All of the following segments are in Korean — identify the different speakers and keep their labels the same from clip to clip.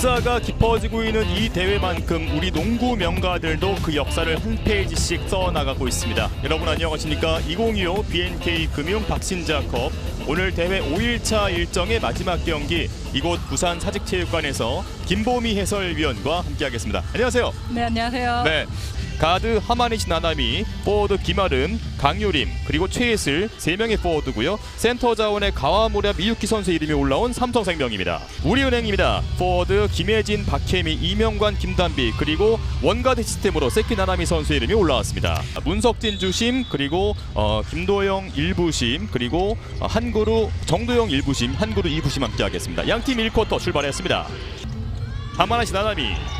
Speaker 1: 역사가 깊어지고 있는 이 대회만큼 우리 농구 명가들도 그 역사를 한 페이지씩 써나가고 있습니다. 여러분 안녕하십니까? 2025 BNK 금융 박신자컵 오늘 대회 5일차 일정의 마지막 경기 이곳 부산 사직체육관에서 김보미 해설위원과 함께하겠습니다. 안녕하세요.
Speaker 2: 네 안녕하세요.
Speaker 1: 네. 가드 하마니시 나나미, 포워드 김아름, 강유림, 그리고 최예슬 세 명의 포워드고요. 센터 자원의 가와무랴 미유키 선수 이름이 올라온 삼성생명입니다. 우리은행입니다. 포워드 김혜진, 박혜미, 이명관, 김단비 그리고 원가드 시스템으로 세키 나나미 선수 이름이 올라왔습니다. 문석진 주심 그리고 어, 김도영 일부심 그리고 어, 한그루 정도영 일부심, 한그루 이부심 함께 하겠습니다. 양팀 1쿼터 출발했습니다. 하마나시 나나미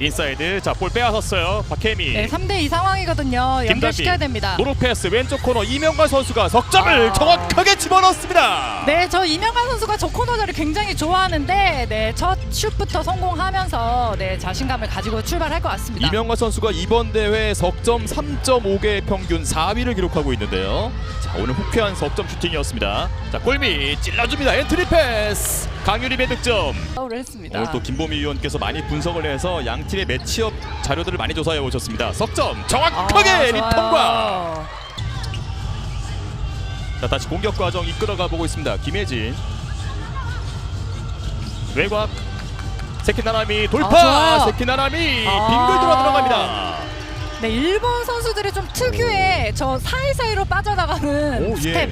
Speaker 1: 인사이드. 자 볼 빼앗았어요. 박혜미.
Speaker 2: 네 3대 2 상황이거든요. 연결시켜야 됩니다.
Speaker 1: 노루 패스 왼쪽 코너 이명관 선수가 석점을
Speaker 2: 아.
Speaker 1: 정확하게 집어넣습니다.
Speaker 2: 네, 저 이명관 선수가 저 코너 자리 굉장히 좋아하는데 네, 첫 슛부터 성공하면서 네, 자신감을 가지고 출발할 것 같습니다.
Speaker 1: 이명관 선수가 이번 대회 석점 3.5개 평균 4위를 기록하고 있는데요. 자 오늘 후쾌한 석점 슈팅이었습니다. 자 골밑 찔러줍니다. 엔트리 패스 강유림의 득점
Speaker 2: 파울을 했습니다.
Speaker 1: 오늘 또 김보미 위원께서 많이 분석을 해서 양 팀의 매치업 자료들을 많이 조사해 오셨습니다 석점 정확하게
Speaker 2: 아,
Speaker 1: 리턴과
Speaker 2: 좋아요.
Speaker 1: 자 다시 공격 과정 이끌어가 보고 있습니다. 김혜진 외곽 세키나라미
Speaker 2: 아,
Speaker 1: 돌파
Speaker 2: 좋아요.
Speaker 1: 세키나라미
Speaker 2: 아.
Speaker 1: 빙글 돌아 들어갑니다.
Speaker 2: 네, 일본 선수들이 좀 특유의 저 사이사이로 빠져나가는
Speaker 1: 오, 예.
Speaker 2: 스텝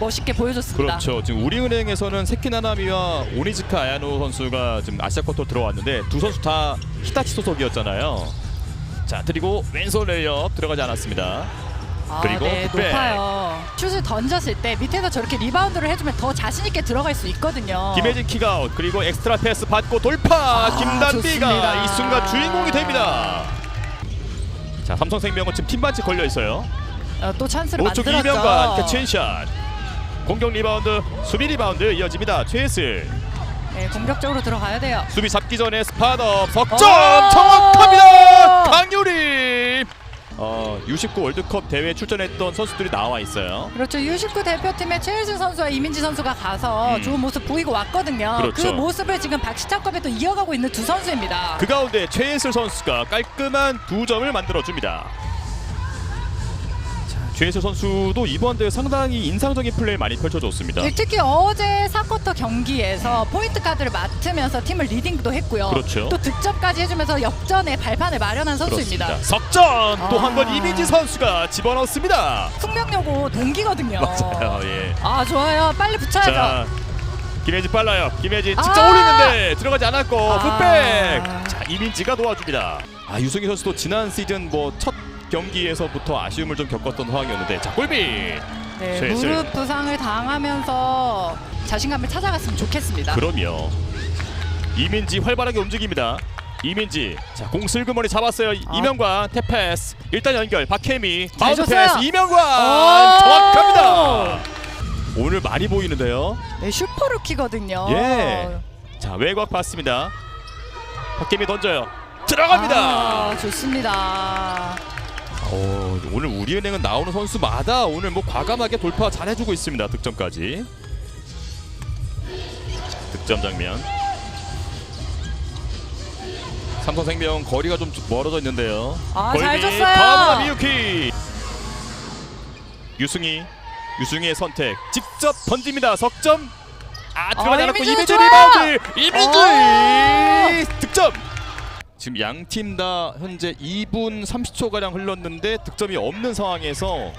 Speaker 2: 멋있게 보여줬습니다.
Speaker 1: 그렇죠. 지금 우리은행에서는 세키나나미와 오니즈카 아야노 선수가 지금 아시아 쿼터 들어왔는데 두 선수 다 히타치 소속이었잖아요. 자 그리고 왼손 레이업 들어가지 않았습니다.
Speaker 2: 아,
Speaker 1: 그리고
Speaker 2: 네,
Speaker 1: 풋백.
Speaker 2: 높아요. 슛을 던졌을 때 밑에서 저렇게 리바운드를 해주면 더 자신 있게 들어갈 수 있거든요.
Speaker 1: 김혜진 킥아웃 그리고 엑스트라 패스 받고 돌파
Speaker 2: 아,
Speaker 1: 김단비가
Speaker 2: 좋습니다.
Speaker 1: 이 순간 주인공이 됩니다. 자 삼성생명은 지금 팀 반칙 걸려 있어요.
Speaker 2: 어, 또 찬스를
Speaker 1: 오쪽
Speaker 2: 만들었죠.
Speaker 1: 이명관 캐치앤샷 공격 리바운드 수비 리바운드 이어집니다 최예슬
Speaker 2: 네, 공격적으로 들어가야 돼요.
Speaker 1: 수비 잡기 전에 스팟업 석점
Speaker 2: 오!
Speaker 1: 정확합니다 강유림 어, U19 월드컵 대회 출전했던 선수들이 나와 있어요
Speaker 2: 그렇죠. U19 대표팀의 최일준 선수와 이민지 선수가 가서
Speaker 1: 음.
Speaker 2: 좋은 모습 보이고 왔거든요. 그
Speaker 1: 그렇죠.
Speaker 2: 모습을 지금 박시찬컵에 또 이어가고 있는 두 선수입니다.
Speaker 1: 그 가운데 최예슬 선수가 깔끔한 두 점을 만들어줍니다 자, 최예슬 선수도 이번 대회 상당히 인상적인 플레이 많이 펼쳐줬습니다
Speaker 2: 네, 특히 어제 4쿼터 경기에서 포인트 가드를 맡으면서 팀을 리딩도 했고요.
Speaker 1: 그렇죠.
Speaker 2: 또 득점까지 해주면서 역전의 발판을 마련한 선수입니다.
Speaker 1: 그렇습니다 석점 또한 번
Speaker 2: 아.
Speaker 1: 이민지 선수가 집어넣습니다
Speaker 2: 숙명여고 동기거든요.
Speaker 1: 맞아요 예.
Speaker 2: 아 좋아요. 빨리 붙여야죠.
Speaker 1: 자, 김혜진 빨라요. 김혜진 직접
Speaker 2: 아!
Speaker 1: 올리는데 들어가지 않았고
Speaker 2: 아.
Speaker 1: 풋백. 자 이민지가 도와줍니다. 아 유승희 선수도 지난 시즌 뭐 첫 경기에서부터 아쉬움을 좀 겪었던 상황이었는데 자 골밑.
Speaker 2: 네. 무릎 부상을 당하면서 자신감을 찾아갔으면 좋겠습니다.
Speaker 1: 그럼요. 이민지 활발하게 움직입니다. 이민지 자공 슬그머니 잡았어요
Speaker 2: 아.
Speaker 1: 이명관 태패스 일단 연결 박혜미
Speaker 2: 잘
Speaker 1: 바운드
Speaker 2: 줬어요.
Speaker 1: 패스 이명관
Speaker 2: 오!
Speaker 1: 정확합니다 오늘 많이 보이는데요
Speaker 2: 네, 슈퍼루키거든요.
Speaker 1: 예. 자 외곽 봤습니다. 박혜미 던져요. 들어갑니다.
Speaker 2: 아, 좋습니다.
Speaker 1: 어, 오늘 우리은행은 나오는 선수마다 오늘 뭐 과감하게 돌파 잘해주고 있습니다. 득점까지. 득점 장면. 삼성생명 거리가 좀 멀어져 있는데요.
Speaker 2: 아, 잘 줬어요.
Speaker 1: 가마나 미유키. 유승희, 유승희의 선택. 직접 던집니다. 석점. 아 들어가지
Speaker 2: 아,
Speaker 1: 않았고
Speaker 2: 좋아요.
Speaker 1: 리바운드. 이민지
Speaker 2: 오!
Speaker 1: 득점. 지금 양 팀 다 현재 2분 30초 가량 흘렀는데 득점이 없는 상황에서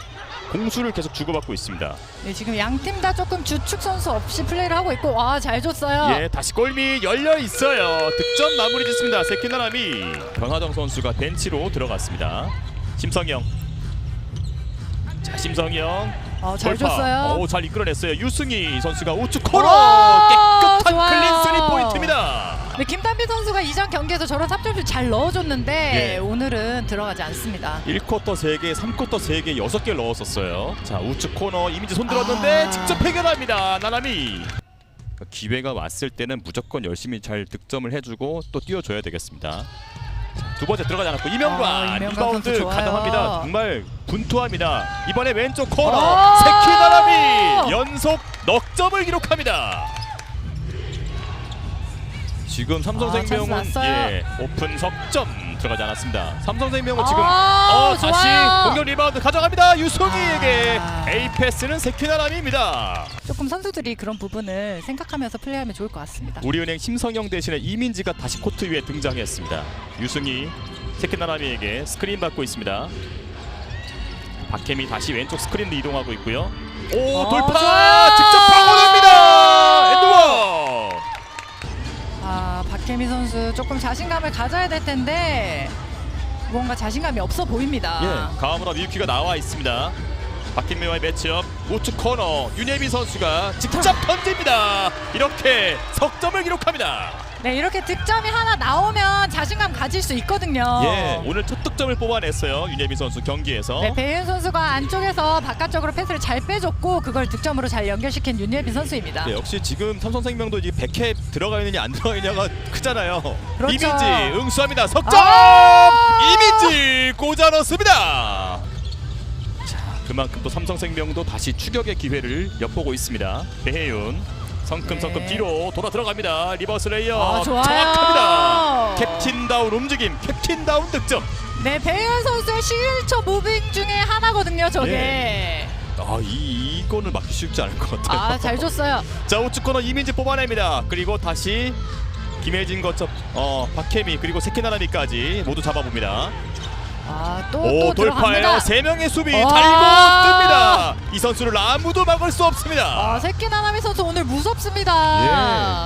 Speaker 1: 공수를 계속 주고받고 있습니다.
Speaker 2: 네, 지금 양 팀 다 조금 주축 선수 없이 플레이를 하고 있고 와 잘 줬어요.
Speaker 1: 예, 다시 골밑 열려 있어요. 득점 마무리 짓습니다. 세키나라미 변화정 선수가 벤치로 들어갔습니다. 심성영. 자, 심성영.
Speaker 2: 어, 잘
Speaker 1: 돌파.
Speaker 2: 줬어요.
Speaker 1: 오, 잘 이끌어냈어요. 유승희 선수가 우측 코너
Speaker 2: 오,
Speaker 1: 깨끗한
Speaker 2: 좋아요.
Speaker 1: 클린 쓰리 포인트입니다.
Speaker 2: 네, 김단비 선수가 이전 경기에서 저런 3점슛 잘 넣어줬는데
Speaker 1: 예.
Speaker 2: 오늘은 들어가지 않습니다.
Speaker 1: 1쿼터 3개, 3쿼터 3개, 6개를 넣었었어요. 자, 우측 코너 이민지 손 들었는데
Speaker 2: 아.
Speaker 1: 직접 해결합니다. 나나미. 기회가 왔을 때는 무조건 열심히 잘 득점을 해주고 또 뛰어줘야 되겠습니다. 자, 두 번째 들어가지 않았고 이명관
Speaker 2: 아, 이명관
Speaker 1: 리바운드
Speaker 2: 선수 좋아요.
Speaker 1: 가능합니다. 정말 분투합니다. 이번에 왼쪽 코너
Speaker 2: 오!
Speaker 1: 세키나라미 연속 넉 점을 기록합니다. 지금
Speaker 2: 아,
Speaker 1: 삼성생명은
Speaker 2: 났어요.
Speaker 1: 예, 오픈 석점 들어가지 않았습니다. 삼성생명은 지금
Speaker 2: 아,
Speaker 1: 어, 다시. 공격 리바운드 가져갑니다. 유승희에게
Speaker 2: 아.
Speaker 1: A 패스는 세키나람입니다.
Speaker 2: 조금 선수들이 그런 부분을 생각하면서 플레이하면 좋을 것 같습니다.
Speaker 1: 우리은행 심성영 대신에 이민지가 다시 코트 위에 등장했습니다. 유승희 세키나라미에게 스크린 받고 있습니다. 박혜미 다시 왼쪽 스크린으로 이동하고 있고요. 오
Speaker 2: 어,
Speaker 1: 돌파
Speaker 2: 좋아요.
Speaker 1: 직접 파고납니다. 엔드워.
Speaker 2: 아 박혜미 선수 조금 자신감을 가져야 될 텐데 뭔가 자신감이 없어 보입니다.
Speaker 1: 예, 가와무라 미유키가 나와 있습니다. 박혜미와의 매치업 우측 코너 윤예비 선수가 직접 던집니다. 이렇게 석점을 기록합니다.
Speaker 2: 네 이렇게 득점이 하나 나오면 자신감 가질 수 있거든요.
Speaker 1: 예, 오늘 첫 득점을 뽑아냈어요. 윤예비 선수 경기에서.
Speaker 2: 네, 배윤 선수가 안쪽에서 바깥쪽으로 패스를 잘 빼줬고 그걸 득점으로 잘 연결시킨 윤예빈 선수입니다.
Speaker 1: 네, 역시 지금 삼성생명도 이제 100캡 들어가 있느냐 안 들어가 있느냐가 크잖아요.
Speaker 2: 그렇죠.
Speaker 1: 이민지 응수합니다. 석점!
Speaker 2: 아!
Speaker 1: 이민지 꽂아 넣습니다. 자, 그만큼 또 삼성생명도 다시 추격의 기회를 엿보고 있습니다. 배혜윤 성큼성큼
Speaker 2: 네.
Speaker 1: 뒤로 돌아 들어갑니다. 리버스 레이어
Speaker 2: 아.
Speaker 1: 정확합니다. 캡틴다운 움직임, 캡틴다운 득점.
Speaker 2: 네, 배윤 선수의 시그니처 무빙 중에 하나거든요, 저게.
Speaker 1: 예. 아, 이 이거는 막기 쉽지 않을 것 같아요.
Speaker 2: 아, 잘 줬어요.
Speaker 1: 자 우측 코너 이민지 뽑아냅니다. 그리고 다시 김혜진 거점 어 박혜미 그리고 세키나라미까지 모두 잡아봅니다.
Speaker 2: 아, 또, 오또
Speaker 1: 돌파해요. 세 명의 수비
Speaker 2: 와.
Speaker 1: 달고 뜹니다. 이 선수를 아무도 막을 수 없습니다.
Speaker 2: 아, 세키 나나미 선수 오늘 무섭습니다.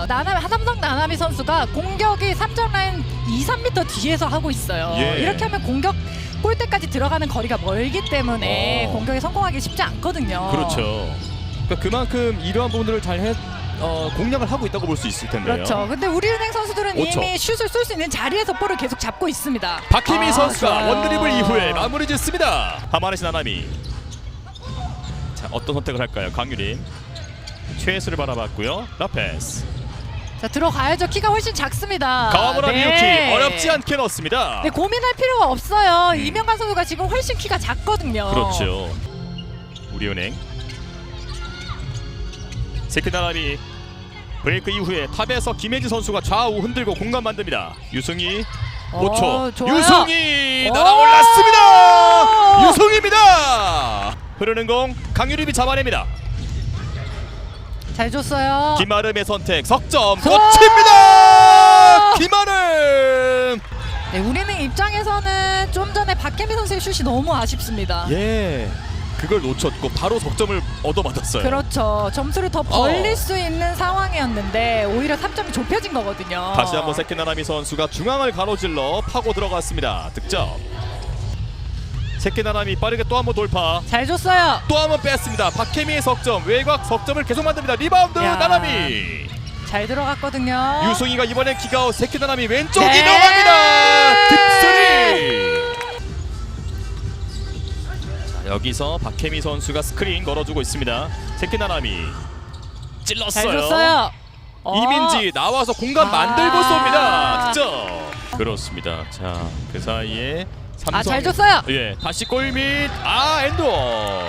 Speaker 1: 예.
Speaker 2: 나나미 하담성 나나미 선수가 공격이 3점 라인 2, 3m 뒤에서 하고 있어요.
Speaker 1: 예.
Speaker 2: 이렇게 하면 공격 골대까지 들어가는 거리가 멀기 때문에
Speaker 1: 어.
Speaker 2: 공격에 성공하기 쉽지 않거든요.
Speaker 1: 그렇죠. 그러니까 그만큼 이러한 부분들을 잘 해, 어, 공략을 하고 있다고 볼 수 있을 텐데요.
Speaker 2: 그렇죠. 근데 우리은행 선수들은
Speaker 1: 오초.
Speaker 2: 이미 슛을 쏠 수 있는 자리에서 볼을 계속 잡고 있습니다.
Speaker 1: 박혜미
Speaker 2: 아,
Speaker 1: 선수가
Speaker 2: 좋아요.
Speaker 1: 원드리블 이후에 마무리 짓습니다. 하마네시 나나미. 자 어떤 선택을 할까요? 강유림. 최수를 바라봤고요. 라페스.
Speaker 2: 자 들어가야죠. 키가 훨씬 작습니다.
Speaker 1: 가와무라
Speaker 2: 네.
Speaker 1: 미유키 어렵지 않게 넣습니다.
Speaker 2: 네, 고민할 필요가 없어요. 이명관 선수가 지금 훨씬 키가 작거든요.
Speaker 1: 음. 그렇죠. 우리은행 세키나라미 브레이크 이후에 탑에서 김혜지 선수가 좌우 흔들고 공간 만듭니다. 유승희
Speaker 2: 어,
Speaker 1: 5초.
Speaker 2: 좋아요.
Speaker 1: 유승희
Speaker 2: 오!
Speaker 1: 날아올랐습니다. 유승희입니다. 흐르는 공 강유림이 잡아냅니다.
Speaker 2: 잘 줬어요.
Speaker 1: 김아름의 선택 석점
Speaker 2: 서-
Speaker 1: 꽂힙니다. 김아름.
Speaker 2: 네, 우리는 입장에서는 좀 전에 박혜미 선수의 슛이 너무 아쉽습니다.
Speaker 1: 예. 그걸 놓쳤고 바로 석점을 얻어맞았어요.
Speaker 2: 그렇죠. 점수를 더 벌릴 수 있는 상황이었는데 오히려 3점이 좁혀진 거거든요.
Speaker 1: 다시 한번 세키나라미 선수가 중앙을 가로질러 파고 들어갔습니다. 득점. 세키나라미 빠르게 또 한 번 돌파.
Speaker 2: 잘 줬어요.
Speaker 1: 또 한 번 뺐습니다. 박혜미의 석점, 외곽 석점을 계속 만듭니다. 리바운드
Speaker 2: 야.
Speaker 1: 나나미.
Speaker 2: 잘 들어갔거든요.
Speaker 1: 유승희가 이번에 킥아웃 세키나라미 왼쪽
Speaker 2: 네.
Speaker 1: 이동합니다. 득수리. 여기서 박혜미 선수가 스크린 걸어주고 있습니다. 세키나라미 찔렀어요.
Speaker 2: 줬어요. 어.
Speaker 1: 이민지 나와서 공간
Speaker 2: 아.
Speaker 1: 만들고 쏩니다. 득점. 그렇습니다. 자, 그 사이에 삼성
Speaker 2: 아, 잘 줬어요.
Speaker 1: 예, 다시 골밑. 아, 엔드원.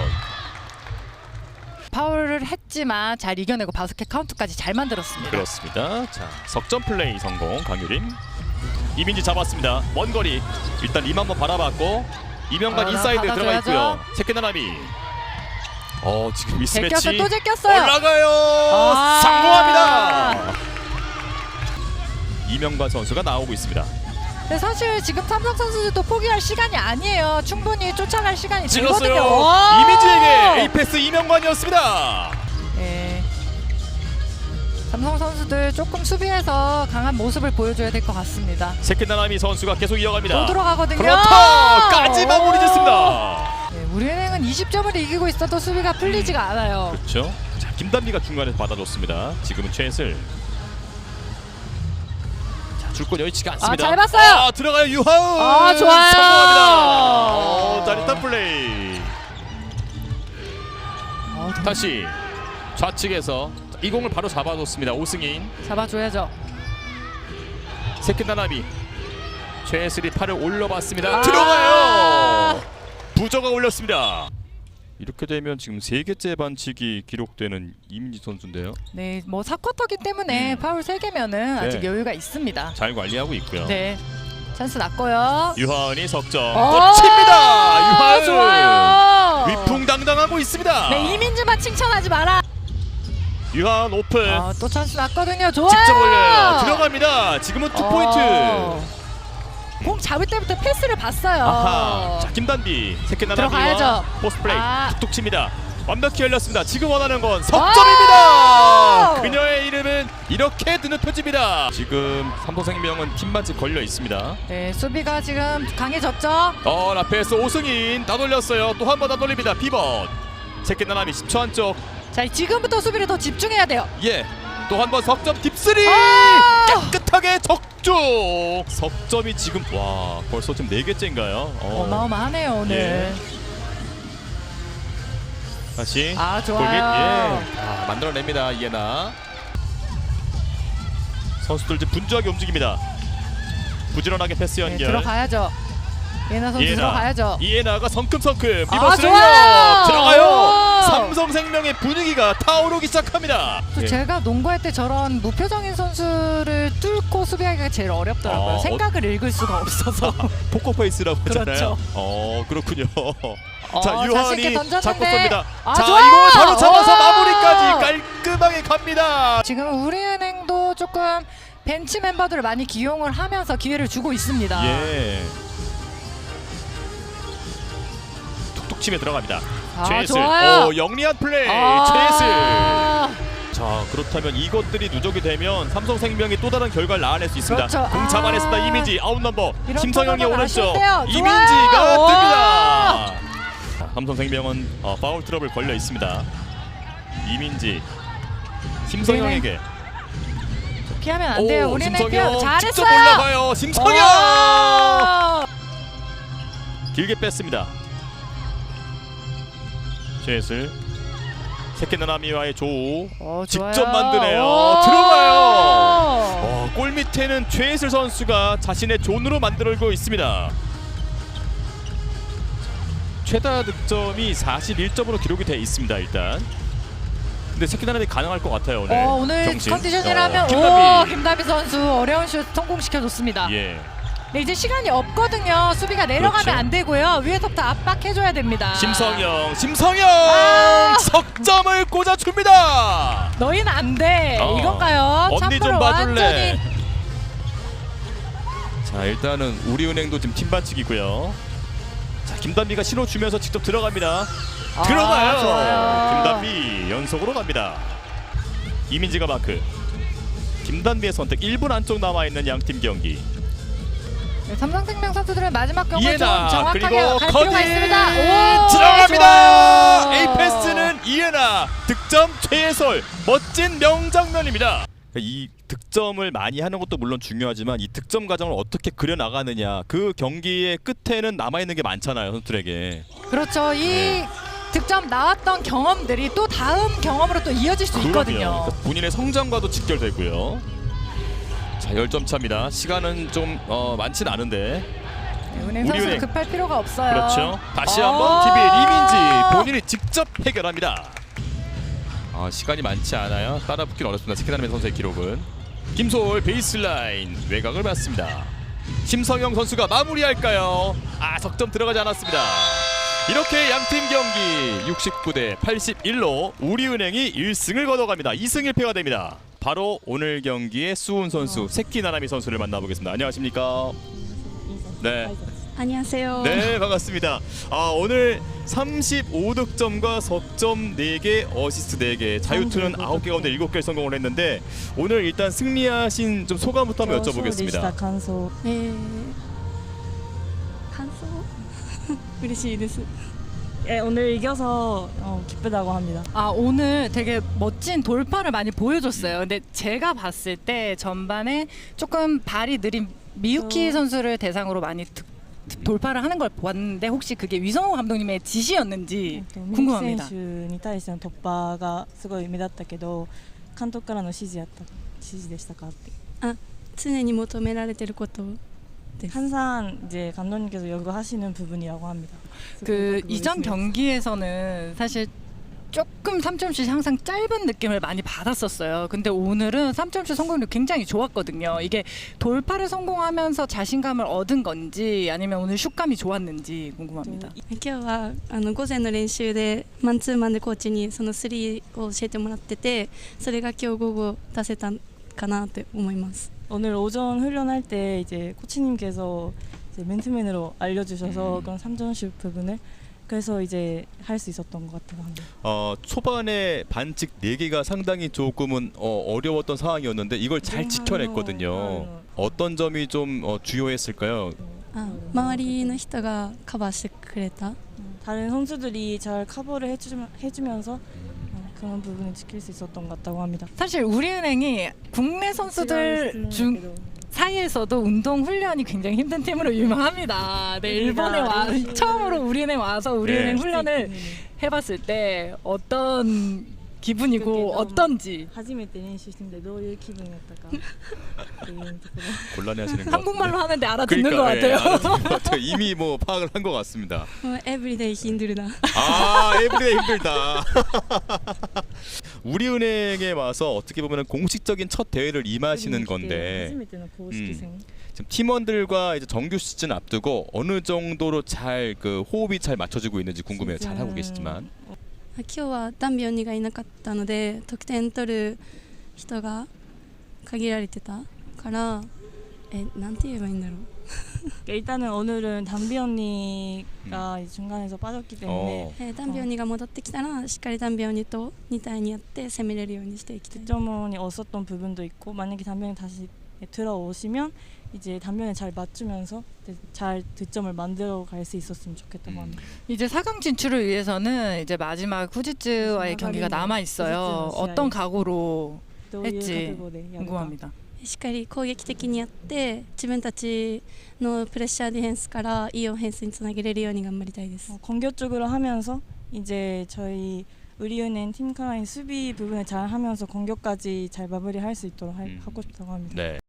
Speaker 2: 파울을 했지만 잘 이겨내고 바스켓 카운트까지 잘 만들었습니다.
Speaker 1: 그렇습니다. 자, 석점 플레이 성공 강유림. 이민지 잡았습니다. 먼 거리. 일단 림 한번 바라봤고 이명관
Speaker 2: 어,
Speaker 1: 인사이드 들어가. 있고요. 세케나라미. 어, 지금 미스매치
Speaker 2: 제꼈어 또 제꼈어요.
Speaker 1: 올라가요.
Speaker 2: 아.
Speaker 1: 성공합니다. 이명관 선수가 나오고 있습니다.
Speaker 2: 근데 사실 지금 삼성 선수들도 포기할 시간이 아니에요. 충분히 쫓아갈 시간이
Speaker 1: 찔렀어요.
Speaker 2: 되거든요. 와!
Speaker 1: 이민지에게 에이패스 이명관이었습니다.
Speaker 2: 네. 삼성 선수들 조금 수비해서 강한 모습을 보여줘야 될 것 같습니다.
Speaker 1: 세케나라미 선수가 계속 이어갑니다.
Speaker 2: 또 들어가거든요.
Speaker 1: 플로터까지 마무리
Speaker 2: 오!
Speaker 1: 짓습니다.
Speaker 2: 네, 우리은행은 20점을 이기고 있어도 수비가 풀리지가 않아요.
Speaker 1: 그렇죠. 자, 김단비가 중간에서 받아줬습니다. 지금은 최슬. 자, 줄곧 여의치가 않습니다.
Speaker 2: 아, 잘 봤어요.
Speaker 1: 아, 들어가요 유하은.
Speaker 2: 아, 좋아요.
Speaker 1: 성공합니다. 오, 짜릿한 플레이.
Speaker 2: 어, 더
Speaker 1: 다시 좌측에서 이 공을 바로 잡아줬습니다. 오승인.
Speaker 2: 잡아줘야죠.
Speaker 1: 세켄다나비. 최슬이 팔을 올려봤습니다.
Speaker 2: 아.
Speaker 1: 들어가요. 부저가 올렸습니다. 이렇게 되면 지금 세 개째 반칙이 기록되는 이민지 선수인데요.
Speaker 2: 네, 뭐 사쿼터기 때문에
Speaker 1: 음.
Speaker 2: 파울 3개면은 아직
Speaker 1: 네.
Speaker 2: 여유가 있습니다.
Speaker 1: 잘 관리하고 있고요.
Speaker 2: 네. 찬스 났고요.
Speaker 1: 유하은이 석점
Speaker 2: 어!
Speaker 1: 꽂힙니다. 유하은
Speaker 2: 좋아요.
Speaker 1: 위풍당당하고 있습니다.
Speaker 2: 네, 이민주만 칭찬하지 마라.
Speaker 1: 유하은 오픈
Speaker 2: 아, 또 찬스 났거든요. 좋아요.
Speaker 1: 직접 올려요. 들어갑니다. 지금은 투 포인트.
Speaker 2: 어. 공 잡을 때부터 패스를 봤어요.
Speaker 1: 아하. 자 김단비 세컨 나나미와
Speaker 2: 들어가야죠.
Speaker 1: 포스트 플레이
Speaker 2: 아.
Speaker 1: 툭툭 칩니다. 완벽히 열렸습니다. 지금 원하는 건 석점입니다.
Speaker 2: 아.
Speaker 1: 그녀의 이름은 이렇게 드높여집니다. 지금 삼성생명은 팀만치 걸려 있습니다.
Speaker 2: 네, 수비가 지금 강해졌죠.
Speaker 1: 어 라페스 오승인 따돌렸어요. 또 한 번 따돌립니다. 피벗 세컨 나나미 10초 안쪽
Speaker 2: 자, 지금부터 수비를 더 집중해야 돼요.
Speaker 1: 예. 또 한 번 석점 딥스리
Speaker 2: 아!
Speaker 1: 깨끗하게 적중 석점이 지금 와 벌써 지금 네 개째인가요? 어.
Speaker 2: 어마어마하네요 오늘.
Speaker 1: 예. 다시
Speaker 2: 아
Speaker 1: 골밑 예.
Speaker 2: 좋아요.
Speaker 1: 아, 만들어냅니다 이에나 선수들 이제 분주하게 움직입니다 부지런하게 패스
Speaker 2: 네,
Speaker 1: 연결
Speaker 2: 들어가야죠. 예나 선수 들어가야죠.
Speaker 1: 이에나가 성큼성큼
Speaker 2: 아,
Speaker 1: 리버스
Speaker 2: 좋아요.
Speaker 1: 레이업 들어가요
Speaker 2: 오.
Speaker 1: 삼성생명의 분위기가 타오르기 시작합니다
Speaker 2: 또
Speaker 1: 예.
Speaker 2: 제가 농구할 때 저런 무표정인 선수를 뚫고 수비하기가 제일 어렵더라고요.
Speaker 1: 아,
Speaker 2: 생각을 읽을 수가 없어서.
Speaker 1: 포커페이스라고 하잖아요
Speaker 2: 그렇죠.
Speaker 1: 어 그렇군요
Speaker 2: 어,
Speaker 1: 자
Speaker 2: 자신
Speaker 1: 유한이
Speaker 2: 던졌는데.
Speaker 1: 잡고 쏩니다
Speaker 2: 아,
Speaker 1: 자
Speaker 2: 좋아요.
Speaker 1: 이거 바로 잡아서
Speaker 2: 오.
Speaker 1: 마무리까지 깔끔하게 갑니다
Speaker 2: 지금 우리은행도 조금 벤치 멤버들을 많이 기용을 하면서 기회를 주고 있습니다.
Speaker 1: 예. 치며 들어갑니다.
Speaker 2: 아. 좋아요.
Speaker 1: 오, 영리한 플레이.
Speaker 2: 아.
Speaker 1: 최예슬. 자, 그렇다면 이것들이 누적이 되면 삼성생명이 또 다른 결과를 낳아낼 수 있습니다.
Speaker 2: 그렇죠.
Speaker 1: 공 잡아냈습니다.
Speaker 2: 아.
Speaker 1: 이민지 아웃 넘버.
Speaker 2: 이런 턴오버가
Speaker 1: 오른쪽.
Speaker 2: 아쉬운데요.
Speaker 1: 이민지가
Speaker 2: 좋아요.
Speaker 1: 뜹니다. 자, 삼성생명은 어, 파울 트러블 걸려 있습니다. 이민지. 김성영에게.
Speaker 2: 피하면 안 돼요.
Speaker 1: 오,
Speaker 2: 우리는
Speaker 1: 심성영
Speaker 2: 피하
Speaker 1: 직접
Speaker 2: 잘했어요.
Speaker 1: 올라가요. 심성영.
Speaker 2: 어.
Speaker 1: 길게 뺐습니다. 최예슬 세케나나미와의 조우
Speaker 2: 어,
Speaker 1: 직접
Speaker 2: 좋아요.
Speaker 1: 만드네요.
Speaker 2: 오.
Speaker 1: 들어가요. 어, 골 밑에는 최예슬 선수가 자신의 존으로 만들고 있습니다. 최다 득점이 41점으로 기록이 돼 있습니다. 일단. 근데 세케나나미 가능할 것 같아요 오늘.
Speaker 2: 어, 오늘
Speaker 1: 경신.
Speaker 2: 컨디션이라면
Speaker 1: 어,
Speaker 2: 오
Speaker 1: 김단비.
Speaker 2: 김다비 선수 어려운 슛 성공시켜줬습니다.
Speaker 1: 예.
Speaker 2: 네, 이제 시간이 없거든요. 수비가 내려가면
Speaker 1: 그렇죠.
Speaker 2: 안 되고요. 위에서부터 압박해줘야 됩니다.
Speaker 1: 심성영, 심성영
Speaker 2: 아.
Speaker 1: 석점을 꽂아줍니다.
Speaker 2: 너희는 안 돼.
Speaker 1: 어.
Speaker 2: 이건가요?
Speaker 1: 언니 좀 봐줄래?
Speaker 2: 완전히
Speaker 1: 자 일단은 우리은행도 지금 팀 반칙이고요. 자 김단비가 신호 주면서 직접 들어갑니다.
Speaker 2: 아,
Speaker 1: 들어가요.
Speaker 2: 좋아요.
Speaker 1: 김단비 연속으로 갑니다. 이민지가 마크. 김단비의 선택 1분 안쪽 남아 있는 양팀 경기.
Speaker 2: 네, 삼성생명 선수들은 마지막 경기 좀
Speaker 1: 이에나
Speaker 2: 정확하게
Speaker 1: 그리고
Speaker 2: 갈 필요가 있습니다. 오,
Speaker 1: 들어갑니다.
Speaker 2: 좋아요.
Speaker 1: A 패스는 이에나 득점 최예솔 멋진 명장면입니다. 이 득점을 많이 하는 것도 물론 중요하지만 이 득점 과정을 어떻게 그려 나가느냐 그 경기의 끝에는 남아 있는 게 많잖아요 선수들에게.
Speaker 2: 그렇죠. 이
Speaker 1: 네.
Speaker 2: 득점 나왔던 경험들이 또 다음 경험으로 또 이어질 수 있거든요.
Speaker 1: 그러니까 본인의 성장과도 직결되고요. 자 10점 차입니다. 시간은 좀 어, 많진 않은데
Speaker 2: 네, 은행
Speaker 1: 우리
Speaker 2: 선수
Speaker 1: 은행.
Speaker 2: 급할 필요가 없어요.
Speaker 1: 그렇죠. 다시
Speaker 2: 어.
Speaker 1: 한번 TV 리민지 본인이 직접 해결합니다. 아, 시간이 많지 않아요. 따라붙긴 어렵습니다. 스키다르메 선수의 기록은 김소월 베이스라인 외곽을 맞습니다. 심성영 선수가 마무리할까요? 아 석점 들어가지 않았습니다. 이렇게 양팀 경기 69 대 81로 우리은행이 1승을 거둬갑니다. 2승 1패가 됩니다. 바로 오늘 경기의 수훈 선수, 세키나라미 선수를 만나보겠습니다. 안녕하십니까? 네.
Speaker 3: 안녕하세요.
Speaker 1: 네 반갑습니다. 아 오늘 35득점과 석점 4개, 어시스트 4개, 자유투는 9개 가운데 7개를 성공을 했는데 오늘 일단 승리하신 좀 소감부터 한번
Speaker 3: 勝利した
Speaker 1: 여쭤보겠습니다.
Speaker 3: 感想。えー、感想嬉しいです。 예, 오늘 이겨서 어, 기쁘다고 합니다.
Speaker 2: 아 오늘 되게 멋진 돌파를 많이 보여줬어요. 근데 제가 봤을 때 전반에 조금 발이 느린 미유키
Speaker 3: 어.
Speaker 2: 선수를 대상으로 많이 득- 돌파를 하는 걸 봤는데 혹시 그게 위성호 감독님의 지시였는지
Speaker 3: えっとミユキ
Speaker 2: 궁금합니다.
Speaker 3: 選手に対しての突破がすごい目立ったけど、監督からの指示やった指示でしたかって。
Speaker 4: 常に求められてること
Speaker 3: 네. 항상 이제 감독님께서 연구하시는 부분이라고 합니다.
Speaker 2: 그 이전 경기에서는 사실 조금 3점슛 항상 짧은 느낌을 많이 받았었어요. 근데 오늘은 3점슛 성공률 굉장히 좋았거든요. 이게 돌파를 성공하면서 자신감을 얻은 건지 아니면 오늘 슛감이 좋았는지 궁금합니다.
Speaker 4: 今日はあの午前の練習でマンツーマンでコーチにその3を教えてもらっててそれが今日午後出せたかなって思います。
Speaker 3: 오늘 오전 훈련할 때 이제 코치님께서 이제 맨투맨으로 알려주셔서
Speaker 1: 음.
Speaker 3: 그런 3점슛 부분을 그래서 이제 할 수 있었던 것 같다고 합니다.
Speaker 1: 어, 초반에 반칙 4개가 상당히 조금은 어, 어려웠던 상황이었는데 이걸 잘
Speaker 3: 네,
Speaker 1: 지켜냈거든요.
Speaker 3: 아유.
Speaker 1: 어떤 점이 좀 어, 주요했을까요?
Speaker 4: あ周りの人がカバーしてくれた
Speaker 3: 다른 선수들이 잘 커버를 해주면, 해주면서 어, 그런 부분을 지킬 수 있었던 것 같다고 합니다.
Speaker 2: 사실 우리은행이 국내 선수들 중 사이에서도 운동 훈련이 굉장히 힘든 팀으로 유명합니다. 네, 일본에 와 처음으로 우리은행 와서 우리은행
Speaker 1: 네.
Speaker 2: 훈련을 해봤을 때 어떤 기분이고
Speaker 3: 그게 너무-
Speaker 2: 어떤지
Speaker 3: 初めて練習してみてどういう気分やったかっていうところ
Speaker 1: 곤란해하시는 것
Speaker 2: 한국말로
Speaker 1: 같은데.
Speaker 2: 하는데 알아듣는
Speaker 1: 그러니까,
Speaker 2: 것
Speaker 1: 예,
Speaker 2: 같아요.
Speaker 1: 알아듣는 것 같아요. 이미 뭐 파악을 한 것 같습니다.
Speaker 4: もうエブリデイヒンドゥルだ
Speaker 1: 아 에브리데이 힘들다. 우리은행에 와서 어떻게 보면 공식적인 첫 대회를 임하시는
Speaker 3: 初
Speaker 1: 건데
Speaker 3: めての公式戦、
Speaker 1: 지금 팀원들과 이제 정규 시즌 앞두고 어느 정도로 잘 그 호흡이 잘 맞춰지고 있는지 궁금해요. 잘 하고 계시지만
Speaker 4: 今日はダンビオニがいなかったので得点取る人が限られてたからえなんて言えばいいんだろう
Speaker 3: 그러니까 일단은 오늘은 담비 언니가 이제 중간에서 빠졌기 때문에
Speaker 1: 어,
Speaker 4: えーダンビオニが戻ってきたらしっかりダンビオニと2対2やって攻めれるようにしていきたい
Speaker 3: 득점원이 없었던 부분도 있고 만약에 담변이 다시 들어오시면 이제 담변에 잘 맞추면서 이제 잘 득점을 만들어 갈 수 있었으면 좋겠다고
Speaker 1: 음.
Speaker 3: 합니다.
Speaker 2: 이제 4강 진출을 위해서는 이제 마지막 후지츠와의
Speaker 3: 마지막
Speaker 2: 경기가
Speaker 3: 하루는
Speaker 2: 남아 있어요.
Speaker 3: 후지츠 시합이.
Speaker 2: 어떤 각오로
Speaker 3: どういう
Speaker 2: 했지.
Speaker 3: 覚悟でやるか
Speaker 2: 궁금합니다.
Speaker 4: しっかり攻撃的にやって自分たちのプレッシャーディフェンスからいいオフェンスにつなげれるように頑張りたいです
Speaker 3: 어, 공격적으로 하면서 이제 저희 우리은행 팀 카라인 수비 부분을 잘 하면서 공격까지 잘 마무리할 수 있도록 할-
Speaker 1: 음.
Speaker 3: 하고 싶다고 합니다.
Speaker 1: 네.